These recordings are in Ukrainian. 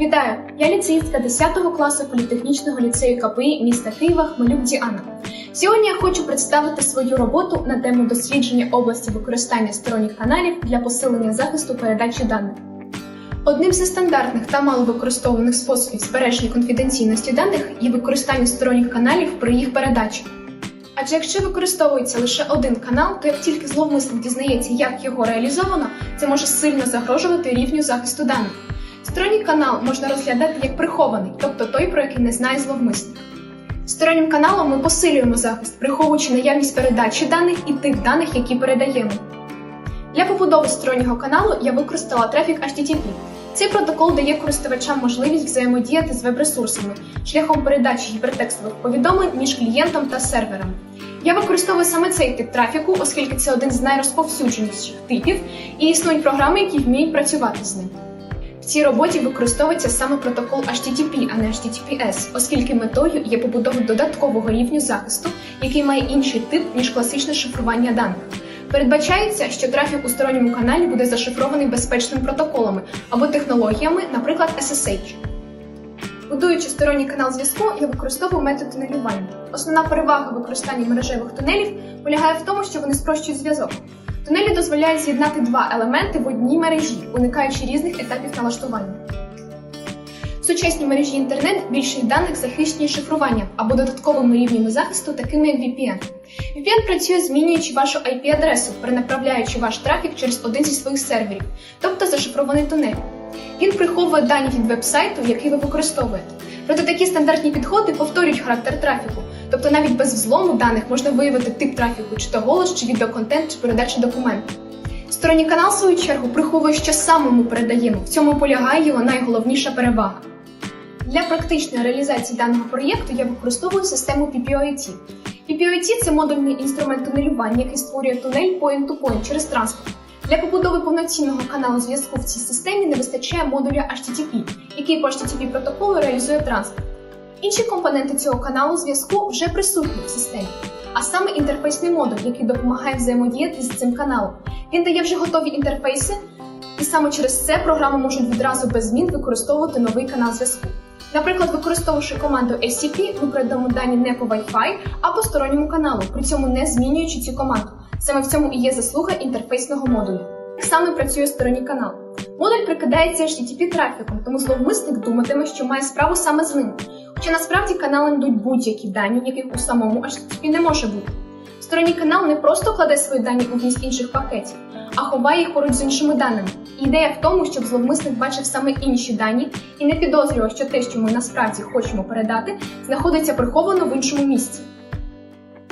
Вітаю! Я ліцеїстка 10 класу політехнічного ліцею КПІ міста Києва Хмелюк Діана. Сьогодні я хочу представити свою роботу на тему дослідження області використання сторонніх каналів для посилення захисту передачі даних. Одним зі стандартних та маловикористовуваних способів збереження конфіденційності даних є використання сторонніх каналів при їх передачі. Адже якщо використовується лише один канал, то як тільки зловмисник дізнається, як його реалізовано, це може сильно загрожувати рівню захисту даних. Сторонній канал можна розглядати як прихований, тобто той, про який не знає зловмисник. Стороннім каналом ми посилюємо захист, приховуючи наявність передачі даних і тих даних, які передаємо. Для побудови стороннього каналу я використала трафік HTTP. Цей протокол дає користувачам можливість взаємодіяти з веб-ресурсами шляхом передачі гіпертекстових повідомлень між клієнтом та сервером. Я використовую саме цей тип трафіку, оскільки це один з найрозповсюдженіших типів, і існують програми, які вміють працювати з ним. В цій роботі використовується саме протокол HTTP, а не HTTPS, оскільки метою є побудова додаткового рівню захисту, який має інший тип, ніж класичне шифрування даних. Передбачається, що трафік у сторонньому каналі буде зашифрований безпечними протоколами або технологіями, наприклад, SSH. Будуючи сторонній канал зв'язку, я використовую метод тунелювання. Основна перевага використання мережевих тунелів полягає в тому, що вони спрощують зв'язок. Тунелі дозволяють з'єднати два елементи в одній мережі, уникаючи різних етапів налаштування. В сучасній мережі інтернет більшість даних захищені шифруванням або додатковими рівнями захисту, такими як VPN. VPN працює змінюючи вашу IP-адресу, перенаправляючи ваш трафік через один зі своїх серверів, тобто зашифрований тунель. Він приховує дані від веб-сайту, який ви використовуєте. Проте такі стандартні підходи повторюють характер трафіку, тобто навіть без взлому даних можна виявити тип трафіку, чи то голос, чи відеоконтент, чи передача документів. Сторонній канал, в свою чергу, приховує, що саме ми передаємо. В цьому полягає його найголовніша перевага. Для практичної реалізації даного проєкту я використовую систему PPOIT. PPOIT – це модульний інструмент тунелювання, який створює тунель point-to-point через транспорт. Для побудови повноцінного каналу зв'язку в цій системі не вистачає модуля HTTP, який по HTTP протоколу реалізує транспорт. Інші компоненти цього каналу зв'язку вже присутні в системі, а саме інтерфейсний модуль, який допомагає взаємодіяти з цим каналом. Він дає вже готові інтерфейси, і саме через це програми можуть відразу без змін використовувати новий канал зв'язку. Наприклад, використовуючи команду SCP, ми передамо дані не по Wi-Fi, а по сторонньому каналу, при цьому не змінюючи цю команду. Саме в цьому і є заслуга інтерфейсного модуля. Як саме працює сторонній канал? Модуль прикидається HTTP трафіком, тому зловмисник думатиме, що має справу саме з ним. Хоча насправді каналом йдуть будь-які дані, яких у самому HTTP не може бути. Сторонній канал не просто кладе свої дані у вміст інших пакетів, а ховає їх поруч з іншими даними. Ідея в тому, щоб зловмисник бачив саме інші дані і не підозрював, що те, що ми насправді хочемо передати, знаходиться приховано в іншому місці.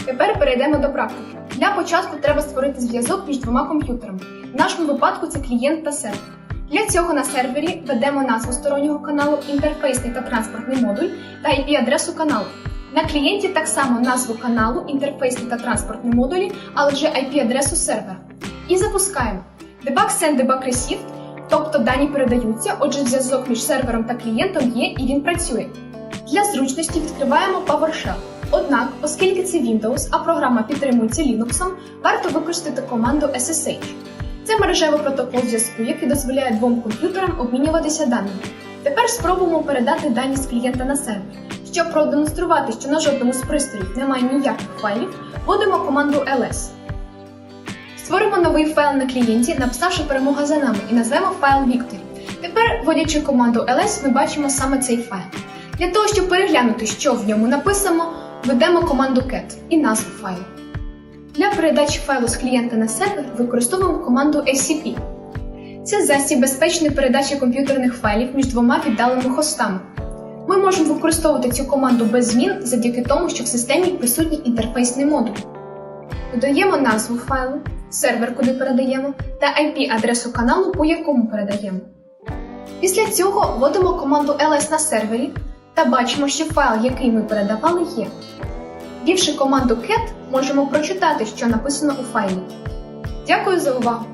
Тепер перейдемо до практики. Для початку треба створити зв'язок між двома комп'ютерами. В нашому випадку це клієнт та сервер. Для цього на сервері введемо назву стороннього каналу, інтерфейсний та транспортний модуль та IP-адресу каналу. На клієнті так само назву каналу, інтерфейсний та транспортні модулі, але вже IP-адресу сервера. І запускаємо. Debug send debug received, тобто дані передаються, отже, зв'язок між сервером та клієнтом є і він працює. Для зручності відкриваємо PowerShell. Однак, оскільки це Windows, а програма підтримується Linux, варто використати команду SSH. Це мережевий протокол зв'язку, який дозволяє двом комп'ютерам обмінюватися даними. Тепер спробуємо передати дані з клієнта на сервер. Щоб продемонструвати, що на жодному з пристроїв немає ніяких файлів, вводимо команду ls. Створимо новий файл на клієнті, написавши перемога за нами, і назвемо файл Victory. Тепер, вводячи команду ls, ми бачимо саме цей файл. Для того, щоб переглянути, що в ньому написано, введемо команду cat і назву файлу. Для передачі файлу з клієнта на сервер використовуємо команду SCP. Це засіб безпечної передачі комп'ютерних файлів між двома віддаленими хостами. Ми можемо використовувати цю команду без змін завдяки тому, що в системі присутній інтерфейсний модуль. Додаємо назву файлу, сервер, куди передаємо, та IP-адресу каналу, по якому передаємо. Після цього вводимо команду ls на сервері та бачимо, що файл, який ми передавали, є. Ввівши команду cat, можемо прочитати, що написано у файлі. Дякую за увагу!